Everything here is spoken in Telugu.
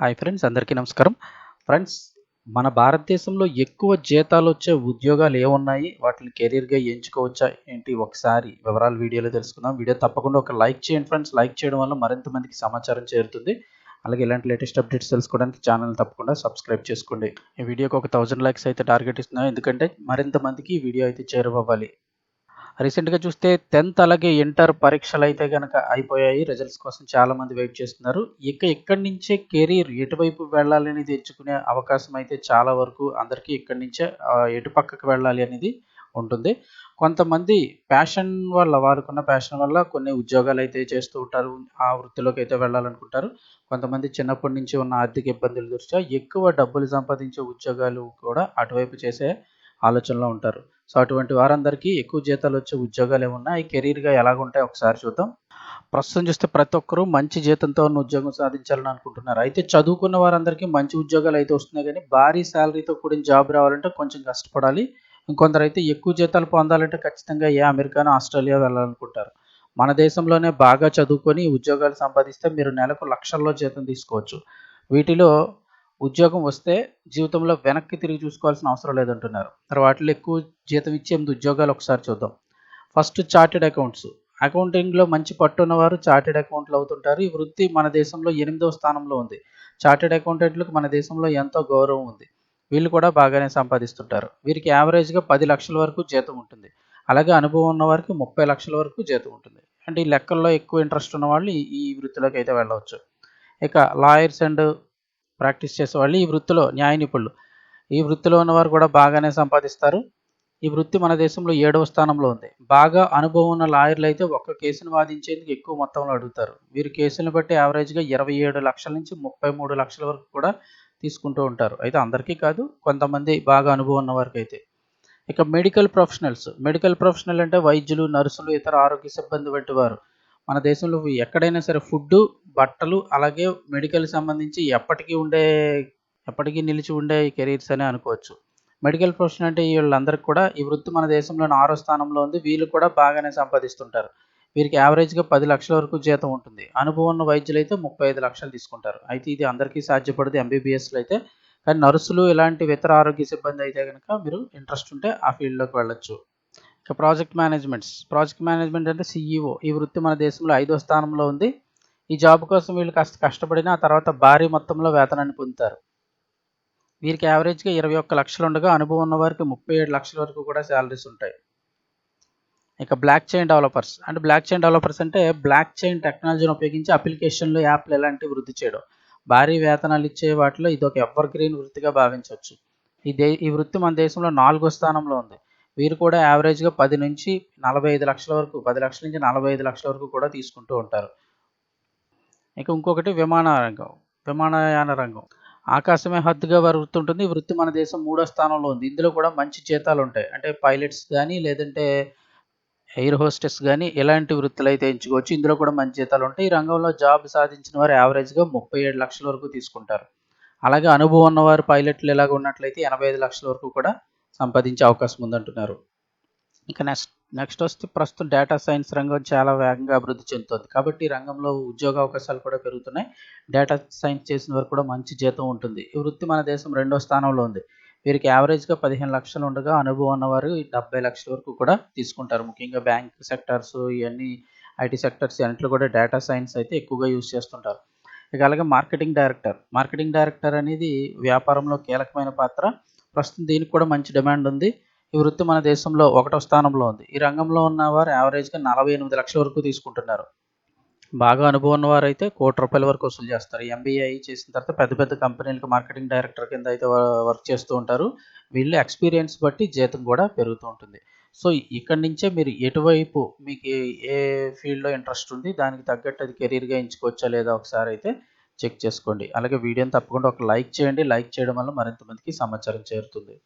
హాయ్ ఫ్రెండ్స్ అందరికీ నమస్కారం. ఫ్రెండ్స్ మన భారతదేశంలో ఎక్కువ జీతాలు వచ్చే ఉద్యోగాలు ఏమున్నాయి? వాటిని కెరీర్గా ఎంచుకోవచ్చా? ఏంటి? ఒకసారి వివరాలు వీడియోలో తెలుసుకుందాం. వీడియో తప్పకుండా ఒక లైక్ చేయండి ఫ్రెండ్స్. లైక్ చేయడం వల్ల మరింత మందికి సమాచారం చేరుతుంది. అలాగే ఇలాంటి లేటెస్ట్ అప్డేట్స్ తెలుసుకోవడానికి ఛానల్ తప్పకుండా సబ్స్క్రైబ్ చేసుకోండి. ఈ వీడియోకి ఒక థౌజండ్ లైక్స్ అయితే టార్గెట్ ఇస్తున్నాం. ఎందుకంటే మరింత మందికి ఈ వీడియో అయితే చేరువవ్వాలి. రీసెంట్గా చూస్తే టెన్త్ అలాగే ఇంటర్ పరీక్షలు అయితే కనుక అయిపోయాయి. రిజల్ట్స్ కోసం చాలామంది వెయిట్ చేస్తున్నారు. ఇక ఇక్కడి నుంచే కెరీర్ ఎటువైపు వెళ్ళాలి అనేది ఎంచుకునే అవకాశం అయితే చాలా వరకు అందరికీ ఇక్కడి నుంచే ఎటు పక్కకు వెళ్ళాలి అనేది ఉంటుంది. కొంతమంది ప్యాషన్ వల్ల వారికున్న ప్యాషన్ వల్ల కొన్ని ఉద్యోగాలు అయితే చేస్తూ ఉంటారు. ఆ వృత్తిలోకి అయితే వెళ్ళాలనుకుంటారు. కొంతమంది చిన్నప్పటి నుంచి ఉన్న ఆర్థిక ఇబ్బందుల దృష్ట్యా ఎక్కువ డబ్బులు సంపాదించే ఉద్యోగాలు కూడా అటువైపు చేసే ఆలోచనలో ఉంటారు. సో అటువంటి వారందరికీ ఎక్కువ జీతాలు వచ్చే ఉద్యోగాలు ఏమన్నా ఈ కెరీర్గా ఎలాగుంటాయి ఒకసారి చూద్దాం. ప్రస్తుతం చూస్తే ప్రతి ఒక్కరూ మంచి జీతంతో ఉన్న ఉద్యోగం సాధించాలని అనుకుంటున్నారు. అయితే చదువుకున్న వారందరికీ మంచి ఉద్యోగాలు అయితే వస్తున్నాయి కానీ భారీ శాలరీతో కూడిన జాబ్ రావాలంటే కొంచెం కష్టపడాలి. ఇంకొందరు అయితే ఎక్కువ జీతాలు పొందాలంటే ఖచ్చితంగా ఏ అమెరికానో ఆస్ట్రేలియా వెళ్ళాలనుకుంటారు. మన దేశంలోనే బాగా చదువుకొని ఉద్యోగాలు సంపాదిస్తే మీరు నెలకు లక్షల్లో జీతం తీసుకోవచ్చు. వీటిలో ఉద్యోగం వస్తే జీవితంలో వెనక్కి తిరిగి చూసుకోవాల్సిన అవసరం లేదంటున్నారు. మరి వాటిలో ఎక్కువ జీతం ఇచ్చే ఎనిమిది ఉద్యోగాలు ఒకసారి చూద్దాం. First chartered accounts. అకౌంటింగ్లో మంచి పట్టు ఉన్నవారు చార్టెడ్ అకౌంట్లు అవుతుంటారు. ఈ వృత్తి మన దేశంలో ఎనిమిదవ స్థానంలో ఉంది. చార్టెడ్ అకౌంటెంట్లకు మన దేశంలో ఎంతో గౌరవం ఉంది. వీళ్ళు కూడా బాగానే సంపాదిస్తుంటారు. వీరికి యావరేజ్గా పది లక్షల వరకు జీతం ఉంటుంది. అలాగే అనుభవం ఉన్న వారికి ముప్పై లక్షల వరకు జీతం ఉంటుంది. అంటే ఈ లెక్కల్లో ఎక్కువ ఇంట్రెస్ట్ ఉన్న వాళ్ళు ఈ వృత్తిలోకి అయితే వెళ్ళవచ్చు. ఇక లాయర్స్ అండ్ ప్రాక్టీస్ చేసేవాళ్ళు ఈ వృత్తిలో న్యాయ నిపుణులు. ఈ వృత్తిలో ఉన్నవారు కూడా బాగానే సంపాదిస్తారు. ఈ వృత్తి మన దేశంలో ఏడవ స్థానంలో ఉంది. బాగా అనుభవం ఉన్న లాయర్లు అయితే ఒక్క కేసును వాదించేందుకు ఎక్కువ మొత్తంలో అడుగుతారు. వీరు కేసులను బట్టి యావరేజ్గా ఇరవై ఏడు లక్షల నుంచి ముప్పై మూడు లక్షల వరకు కూడా తీసుకుంటూ ఉంటారు. అయితే అందరికీ కాదు కొంతమంది బాగా అనుభవం ఉన్న వారికి అయితే. ఇక మెడికల్ ప్రొఫెషనల్స్. మెడికల్ ప్రొఫెషనల్ అంటే వైద్యులు నర్సులు ఇతర ఆరోగ్య సిబ్బంది వంటి వారు. మన దేశంలో ఎక్కడైనా సరే ఫుడ్ బట్టలు అలాగే మెడికల్ సంబంధించి ఎప్పటికీ ఉండే ఎప్పటికీ నిలిచి ఉండే కెరీర్స్ అని అనుకోవచ్చు. మెడికల్ ప్రొఫెషన్ అంటే వీళ్ళందరికీ కూడా ఈ వృత్తి మన దేశంలోని ఆరో స్థానంలో ఉంది. వీళ్ళు కూడా బాగానే సంపాదిస్తుంటారు. వీరికి యావరేజ్గా పది లక్షల వరకు జీతం ఉంటుంది. అనుభవం ఉన్న వైద్యులు అయితే ముప్పై ఐదు లక్షలు తీసుకుంటారు. అయితే ఇది అందరికీ సాధ్యపడదు ఎంబీబీఎస్లో అయితే. కానీ నర్సులు ఇలాంటి ఇతర ఆరోగ్య సిబ్బంది అయితే కనుక మీరు ఇంట్రెస్ట్ ఉంటే ఆ ఫీల్డ్లోకి వెళ్ళొచ్చు. ఇక ప్రాజెక్ట్ మేనేజ్మెంట్స్ ప్రాజెక్ట్ మేనేజ్మెంట్ అంటే సిఈఓ ఈ వృత్తి మన దేశంలో ఐదో స్థానంలో ఉంది. ఈ జాబ్ కోసం వీళ్ళు కాస్త కష్టపడిన ఆ తర్వాత భారీ మొత్తంలో వేతనాన్ని పొందుతారు. వీరికి యావరేజ్గా ఇరవై ఒక్క లక్షలు ఉండగా అనుభవం ఉన్న వారికి ముప్పై ఏడు లక్షల వరకు కూడా శాలరీస్ ఉంటాయి. ఇక బ్లాక్ చైన్ డెవలపర్స్. అంటే బ్లాక్ చైన్ డెవలపర్స్ అంటే బ్లాక్ చైన్ టెక్నాలజీని ఉపయోగించి అప్లికేషన్లు యాప్లు ఎలాంటివి వృద్ధి చేయడం. భారీ వేతనాలు ఇచ్చే వాటిలో ఇది ఒక ఎవర్ గ్రీన్ వృత్తిగా భావించవచ్చు. ఈ దే ఈ వృత్తి మన దేశంలో నాలుగో స్థానంలో ఉంది. వీరు కూడా యావరేజ్గా పది నుంచి నలభై ఐదు లక్షల వరకు పది లక్షల నుంచి నలభై ఐదు లక్షల వరకు కూడా తీసుకుంటూ ఉంటారు. ఇక ఇంకొకటి విమాన రంగం విమానయాన రంగం. ఆకాశమే హద్దుగా వారి వృత్తి ఉంటుంది వృత్తి మన దేశం మూడో స్థానంలో ఉంది. ఇందులో కూడా మంచి జీతాలు ఉంటాయి. అంటే పైలట్స్ కానీ లేదంటే ఎయిర్ హోస్టెస్ కానీ ఇలాంటి వృత్తులు అయితే ఎంచుకోవచ్చు. ఇందులో కూడా మంచి జీతాలు ఉంటాయి. ఈ రంగంలో జాబ్ సాధించిన వారు యావరేజ్గా ముప్పై ఏడు లక్షల వరకు తీసుకుంటారు. అలాగే అనుభవం ఉన్నవారు పైలట్లు ఎలాగ ఉన్నట్లయితే ఎనభై ఐదు లక్షల వరకు కూడా సంపాదించే అవకాశం ఉందంటున్నారు. ఇక నెక్స్ట్ నెక్స్ట్ వస్తే ప్రస్తుతం డేటా సైన్స్ రంగం చాలా వేగంగా అభివృద్ధి చెందుతుంది. కాబట్టి ఈ రంగంలో ఉద్యోగ అవకాశాలు కూడా పెరుగుతున్నాయి. డేటా సైన్స్ చేసిన వారు కూడా మంచి జీతం ఉంటుంది. ఈ వృత్తి మన దేశం రెండో స్థానంలో ఉంది. వీరికి యావరేజ్గా పదిహేను లక్షలు ఉండగా అనుభవం ఉన్నవారు డెబ్బై లక్షల వరకు కూడా తీసుకుంటారు. ముఖ్యంగా బ్యాంక్ సెక్టార్స్ ఇవన్నీ ఐటీ సెక్టార్స్ అన్నింటిలో కూడా డేటా సైన్స్ అయితే ఎక్కువగా యూజ్ చేస్తుంటారు. ఇక అలాగే మార్కెటింగ్ డైరెక్టర్. మార్కెటింగ్ డైరెక్టర్ అనేది వ్యాపారంలో కీలకమైన పాత్ర. ప్రస్తుతం దీనికి కూడా మంచి డిమాండ్ ఉంది. ఈ వృత్తి మన దేశంలో ఒకటో స్థానంలో ఉంది. ఈ రంగంలో ఉన్నవారు యావరేజ్గా నలభై ఎనిమిది లక్షల వరకు తీసుకుంటున్నారు. బాగా అనుభవం ఉన్నవారు అయితే కోటి రూపాయల వరకు వసూలు చేస్తారు. ఎంబీఐ చేసిన తర్వాత పెద్ద పెద్ద కంపెనీలకు మార్కెటింగ్ డైరెక్టర్ కింద అయితే వర్క్ చేస్తూ ఉంటారు. వీళ్ళు ఎక్స్పీరియన్స్ బట్టి జీతం కూడా పెరుగుతూ ఉంటుంది. సో ఇక్కడి నుంచే మీరు ఎటువైపు మీకు ఏ ఫీల్డ్లో ఇంట్రెస్ట్ ఉంది దానికి తగ్గట్టు అది కెరీర్గా ఎంచుకోవచ్చా లేదా ఒకసారి అయితే చెక్ చేసుకోండి. అలాగే వీడియోని తప్పకుండా ఒక లైక్ చేయండి. లైక్ చేయడం వల్ల మరింత మందికి సమాచారం చేరుతుంది.